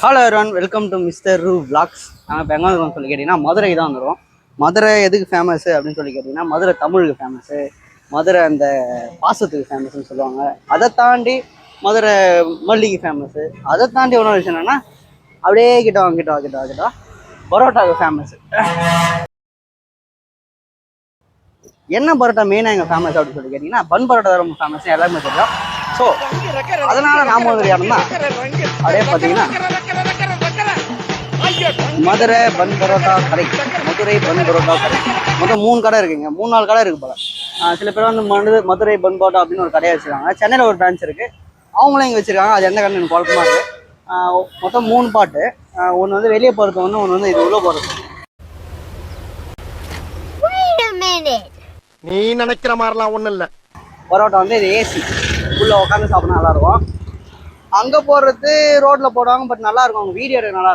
Hello everyone welcome to mister Roo blogs நாங்கள் இப்போ எங்கே சொல்லி கேட்டிங்கன்னா மதுரை தான் வந்துடும் மதுரை எதுக்கு ஃபேமஸ் அப்படின்னு சொல்லி கேட்டிங்கன்னா மதுரை தமிழுக்கு ஃபேமஸு மதுரை அந்த பாசத்துக்கு ஃபேமஸ்ன்னு சொல்லுவாங்க. அதை தாண்டி மதுரை மல்லிகை ஃபேமஸு அதை தாண்டி ஒன்று விஷயம் என்னென்னா அப்படியே கிட்ட வாங்க கிட்ட வா கிட்ட கிட்ட பரோட்டாவுக்கு ஃபேமஸ்ஸு என்ன பரோட்டா மெயினாக எங்கள் ஃபேமஸ் அப்படின்னு சொல்லி கேட்டிங்கன்னா பன் பரோட்டா தான் ரொம்ப ஃபேமஸ் எல்லாருமே தெரியும். ஸோ அதனால நாம வந்து அப்படியே பார்த்தீங்கன்னா மதுரை பன் பரோட்டா கடை. மதுரை பன் பரோட்டா கடை. மொத்தம் மூணு கடை இருக்குங்க. மூணு நாலு கடை இருக்கு போல. சில பேர் வந்து மது மதுரை பன் பரோட்டா அப்படின்னு ஒரு கடையை வச்சிருக்காங்க. சென்னையில் ஒரு பிரான்ச் இருக்கு. அவங்களும் இங்கே வச்சிருக்காங்க. அது எந்த கடைன்னு எனக்கு குழப்பமா இருக்கு. ஆஹ் மொத்தம் மூணு பாட்டு ஒன்று வந்து வெளியே போகிறது ஒன்று ஒன்று வந்து இது உள்ள போகிறது. நீ நினைக்கிற மாதிரிலாம் ஒண்ணும் இல்ல. பரோட்டா வந்து இது ஏசி உள்ள உட்காந்து சாப்பிட நல்லா இருக்கும். அங்க போடுறது ரோட்ல போடுவாங்க பட் நல்லா இருக்கும். அவங்க வீடியோ எடுக்க நல்லா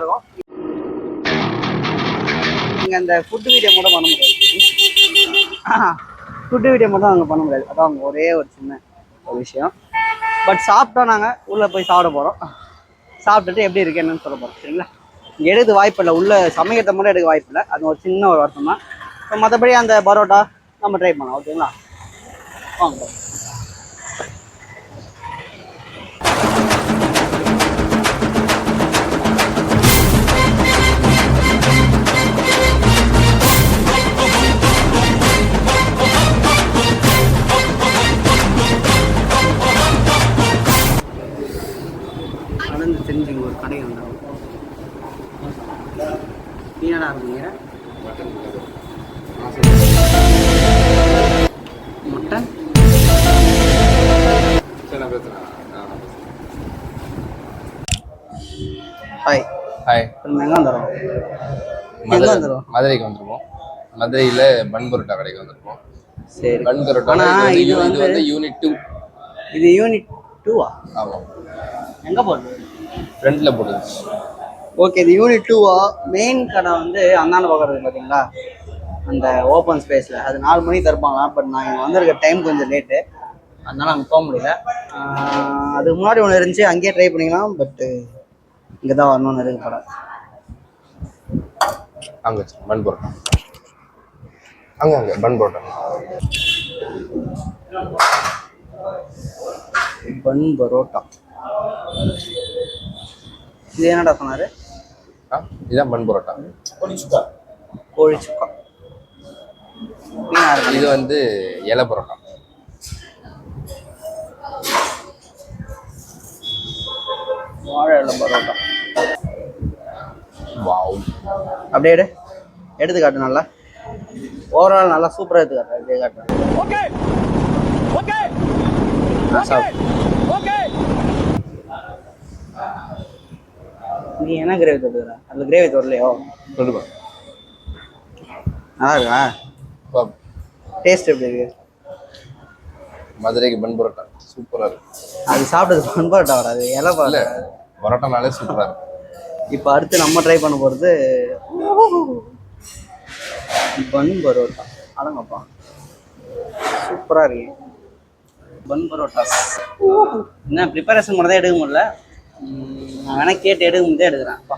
இருக்கும் அந்த ஃபுட் வீடியோ மட்டும் பண்ண முடியாது. ஃபுட்டு வீடியோ மட்டும் அங்கே பண்ண முடியாது. அதான் அவங்க ஒரே ஒரு சின்ன ஒரு விஷயம். பட் சாப்பிட்டோம் நாங்கள் உள்ளே போய் சாப்பிட போகிறோம் சாப்பிட்டுட்டு எப்படி இருக்கு என்னன்னு சொல்ல போகிறோம் சரிங்களா? இங்கே எடுக்க வாய்ப்பு இல்லை. உள்ளே சமயத்தை மட்டும் எடுக்க வாய்ப்பு இல்லை. அது ஒரு சின்ன ஒரு வருத்தம் தான் ஸோ மற்றபடி அந்த பரோட்டா நம்ம ட்ரை பண்ணலாம் ஓகேங்களா? வாங்க. ஹாய் ஹாய் எங்கே வந்துடும் எங்கே வந்துடும் மதுரைக்கு வந்திருக்கோம் மதுரையில் பன் பரோட்டா கடைக்கு வந்திருக்கோம் சரி. பன் பரோட்டா இது வந்து- யூனிட் டூ இது யூனிட் டூவா ஆமாம் எங்கே போகுது ஃப்ரண்ட்டில் போட்டுருச்சு. ஓகே இது யூனிட் டூவா மெயின் கடை வந்து அந்தாண்ட இருக்கு பார்த்தீங்களா அந்த ஓப்பன் ஸ்பேஸில் அது நாலு மணிக்கு திறப்பாங்க. பட் நான் இங்கே வந்திருக்க டைம் கொஞ்சம் லேட்டு அதனால அங்கே போக முடியல. அதுக்கு முன்னாடி ஒன்று இருந்துச்சு. அங்கேயே ட்ரை பண்ணிக்கலாம். பட்டு இங்கே தான் வரணும்னு இருக்கு படம் அங்கே பன் பரோட்டா அங்கே அங்கே பன் பரோட்டா பன் பரோட்டா. இது என்னடா சொன்னார்? ஆ இதுதான் பன் பரோட்டா. கோழி சுக்கா. மீனா இருக்கு. இது வந்து இலை பரோட்டா. வாழை இலை பரோட்டா. அப்படியே எடு எடுத்து காட்டு நல்லா. ஓவரால் நல்லா சூப்பராக எடுத்து காட்டுறேன் அப்படியே சாப்பிட்டு. நீ என்ன கிரேவி தொட்டுக்கிற அதில் கிரேவி தொடலையோ? சொல்லுப்பா நல்லா இருக்கா? டேஸ்ட் எப்படி இருக்கு? மதுரைக்கு பன் பரோட்டா. சூப்பராக இருக்கு. அது சாப்பிட்டது பண்பாட்டா வராது. இலை இல்லை பாரு பரோட்டானாலே சூப்பராக இருக்கு. இப்போ அடுத்து நம்ம ட்ரை பண்ண போகிறது பன் பரோட்டா. அடங்கப்பா. சூப்பராக இருக்கு. பன் பரோட்டா. என்ன ப்ரிப்பரேஷன் மட்டும் தான் எடுக்க முடியல. நான் வேணால் கேட்டு எடுக்க முடியாது எடுக்கிறேன். அப்பா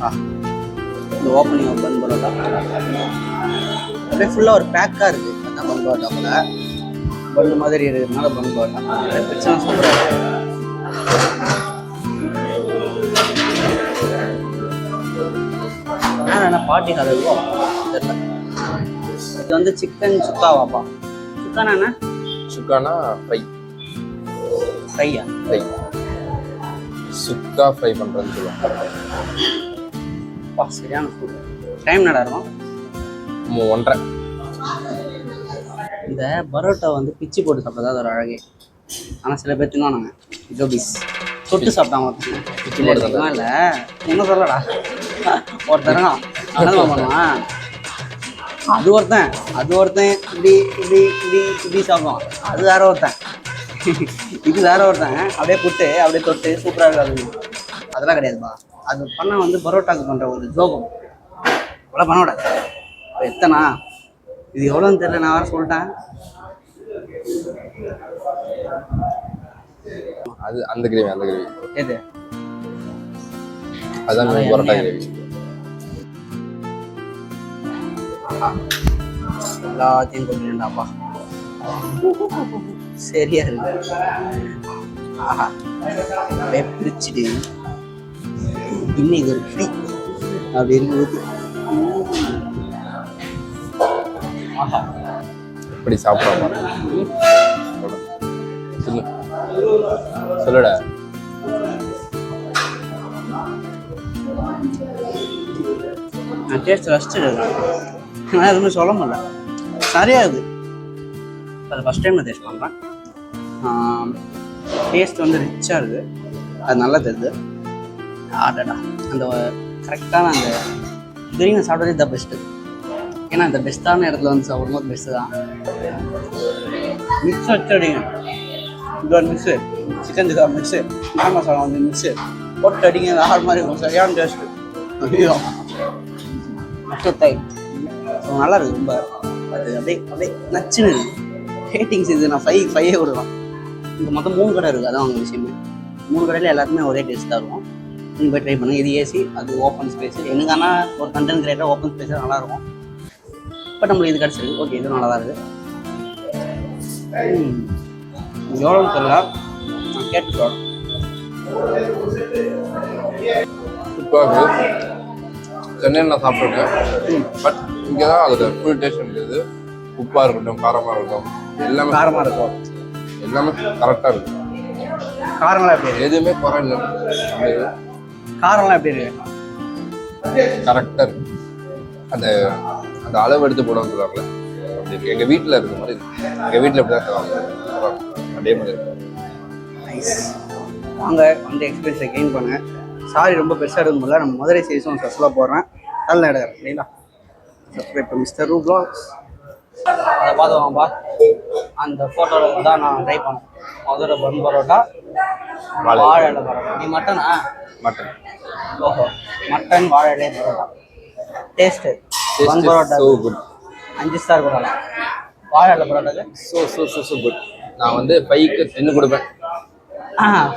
ஆ. இந்த ஓப்பனிங் பன் பரோட்டா. அப்படியே ஃபுல்லாக ஒரு பேக்காக இருக்குது பன் பரோட்டா போல பண்ணு மாதிரி இருக்கிறதுனால பண்ணு போட்டேன் பிரச்சனை சூப்பராக இருக்கு ஆ, என்ன பாட்டி கதை தெரியல. இது வந்து சிக்கன் சுக்காவாப்பா. சுக்கானா என்ன? சுக்கானா ஃப்ரை ஃப்ரையா ஃப்ரை சுக்கா ஃப்ரை பண்ணுறதுன்னு சொல்லுவாங்க. சரியான டைம் இருக்கும்? மூ- ஒன்றரை. இந்த பரோட்டா வந்து பிச்சு போட்டு சாப்பிட்டா அது ஒரு அழகே. ஆனால் சில பேர் தின்னானுங்க ஜோபிஸ் தொட்டு சாப்பிட்டாங்க பிச்சு போட்டு சாப்பிட்டா. இல்லை ஒன்றும் சொல்லடா ஒருத்தரங்க அனதம் பண்ணுவான்? அது ஒருத்தன். அது ஒருத்தன். இப்படி இப்படி இப்படி இப்படி சாப்பிடுவான். அது வேற ஒருத்தன். இது வேற ஒருத்தன். அப்படியே புட்டு அப்படியே தொட்டு சூப்பராக இருக்காது அதெல்லாம் கிடையாதுப்பா. அது பண்ண வந்து பரோட்டாக்கு பண்ணுற ஒரு ஜோகம் அவ்வளோ பண்ண விடாது எத்தனா இது எவ்வளோன்னு தெரியல நான் வேறு சொல்லிட்டேன். அது அந்த கிரேவி அந்த கிரேவி எது? அதான் அது பரோட்டா கிரேவி எல்லாத்தையும் கொண்டுடாப்பா சரியா இருக்கு. ஆஹா. பிரிச்சுட்டு இன்னைக்கு ஒரு ஃப்ரீ அப்படின்னு ஊத்தி எப்படி சாப்பிடாம சொல்லு. சொல்லுடா. நான் டேஸ்ட் ரசிச்சிருக்கேன் ஆனால் எதுவுமே சொல்ல முடியல. சரியா இருக்குது அது ஃபஸ்ட் டைம் நான் டேஸ்ட் பண்ணுறேன் டேஸ்ட் வந்து ரிச்சாக இருக்குது அது நல்லா தெரியுது ஆடடா. அந்த கரெக்டான அந்த பிரியாணி சாப்பிட்றதே தான் பெஸ்ட்டு ஏன்னா இந்த பெஸ்ட்டான இடத்துல வந்து சாப்பிடும்போது பெஸ்ட்டு தான். மிக்ஸ் வச்சடிங்க இது ஒரு மிக்ஸு சிக்கன் ஜிகா மிக்ஸு நான் மசாலா வந்து மிக்ஸு போட்டு அடிங்க ஆறு மாதிரி இருக்கும் சரியான டேஸ்ட்டு ஐயோ. மட்டத்தை நல்லா இருக்கு ரொம்ப. அது அப்படியே அப்படியே நச்சுன்னு ரேட்டிங்ஸ் இது நான் ஃபைவ் ஃபைவே விடுவேன் இங்கே மொத்தம் மூணு கடை இருக்குது அதான் அவங்க விஷயமே. மூணு கடையில் எல்லாருமே ஒரே டேஸ்ட் தான் இருக்கும். நீங்கள் போய் ட்ரை பண்ணுங்க. இது ஏசி அது ஓப்பன் ஸ்பேஸ் எனக்கு ஆனால் ஒரு கண்டென்ட் கிரியேட்டர் ஓப்பன் ஸ்பேஸாக நல்லாயிருக்கும் பட் நம்மளுக்கு இது கிடச்சிருக்கு. ஓகே இது நல்லா தான் இருக்குது. எவ்வளோன்னு தெரியல. நான் கேட்டு சொல்கிறேன் சூப்பராக இருக்கு சென்னையில் சாப்பிட்ருக்கேன் பட் இங்கே தான் அதோட ஃபுல் டேஸ்ட் இருக்குது உப்பாக இருக்கட்டும் காரமாக இருக்கட்டும் எல்லாமே காரமாக இருக்கும். எல்லாமே கரெக்டாக இருக்கு காரம்லாம் எப்படி எதுவுமே குறை இல்லை காரம்லாம் எப்படி இருக்கு? கரெக்டாக இருக்கு. அந்த அந்த அளவு எடுத்து போடுவாங்க சொல்லுவாங்கல்ல அப்படி இருக்கு. எங்கள் வீட்டில் இருக்க மாதிரி இருக்கு. எங்கள் வீட்டில் இப்படி தான் செய்வாங்க அதே மாதிரி இருக்கு. வாங்க வந்து எக்ஸ்பீரியன்ஸை கெயின் பண்ணுங்க சாரி ரொம்ப பெருசாக எடுக்க முடியல. நம்ம மதுரை சீரிஸும் ஸ்பெஷலாக போடுறேன். நல்ல இடம் இல்லைங்களா? சப்ஸ்கிரைப் மிஸ்டர் ரூ ப்ளாக்ஸ் அதை பார்த்தோம்ப்பா அந்த ஃபோட்டோவில் தான் நான் ட்ரை பண்ணேன். மதுரை பன் பரோட்டா வாழை. வாழை இலை பரோட்டா. நீ மட்டனா? மட்டன். ஓஹோ. மட்டன் வாழை இலை parotta. Taste parotta so good அஞ்சு ஸ்டார் பரோட்டா வாழை இலை பரோட்டாக்கு so so so so good நான் வந்து ஃபைவ்க்கு டென்னு கொடுப்பேன்.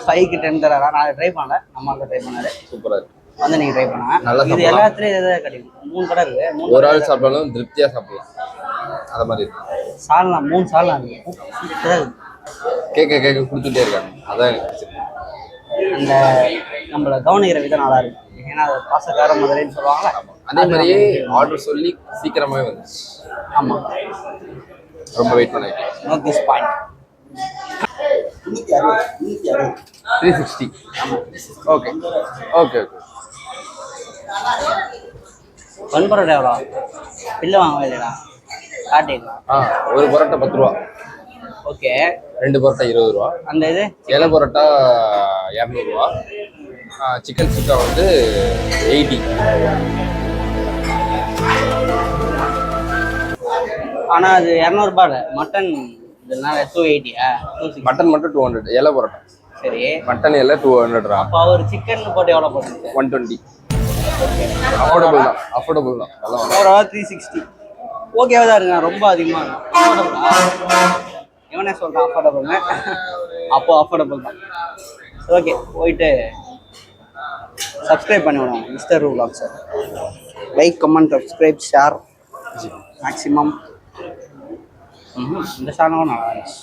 ஃபைவ்க்கு டென் தரா நான் ட்ரை பண்ணல. நம்மளுக்கு ட்ரை பண்ணாரு. சூப்பராக இருக்கு. வந்து நீங்க ட்ரை பண்ணுங்க நல்லா இது. எல்லாத்துலயும் எதாவது கிடைக்கும். மூணு கடை மூணு ஒரு ஆள் சாப்பிட்டாலும் திருப்தியாக சாப்பிடலாம். அது மாதிரி இருக்கு. மூணு சால்னா இருக்கு. சூப்பரா இருக்கு. கேட்க கேட்க கொடுத்துட்டே இருக்காங்க. அதான் அந்த நம்மள கவனிக்கிற விதம் நல்லா இருக்கு. ஏன்னா அது பாசக்கார மதுரைன்னு சொல்லுவாங்களா அதே மாதிரியே ஆர்டர் சொல்லி சீக்கிரமாவே வந்துச்சு ஆமா. ரொம்ப wait note this point three sixty okay okay okay பண்பரோட எவ்வளோ பில்லை வாங்கவே இல்லைடா காட்டிங்களா ஆ ஒரு பரோட்டா பத்து ரூபா. ஓகே ரெண்டு பரோட்டா இருபது ரூபா. அந்த இது? இலை பரோட்டா இரநூறுவா. சிக்கன் சுக்கா வந்து எயிட்டி ஆனா அது இரநூறுபா இல்லை. மட்டன் இதனால டூ எயிட்டியா மட்டன் மட்டும் டூ ஹண்ட்ரட் இலை பரோட்டா. சரி. மட்டன் இலை டூ ஹண்ட்ரட்ரா அப்போ அவர் சிக்கன் போட்டு எவ்வளோ போட்டுருக்கு ஒன் டுவெண்ட்டி அஃபோர்டபுள் தான். அஃபோர்டபுள் தான். ஹவர் த்ரீ சிக்ஸ்டி ஓகேவா தான் இருக்குங்க ரொம்ப அதிகமாக இருக்கும் இவனே சொல்கிறான் அஃபோர்டபுள்னு அப்போ அஃபோர்டபுள் தான். ஓகே போயிட்டு சப்ஸ்கிரைப் பண்ணி விடுவோம். Mister Roo sir like comment subscribe share maximum இந்த சேனலும் நல்லா இருந்துச்சு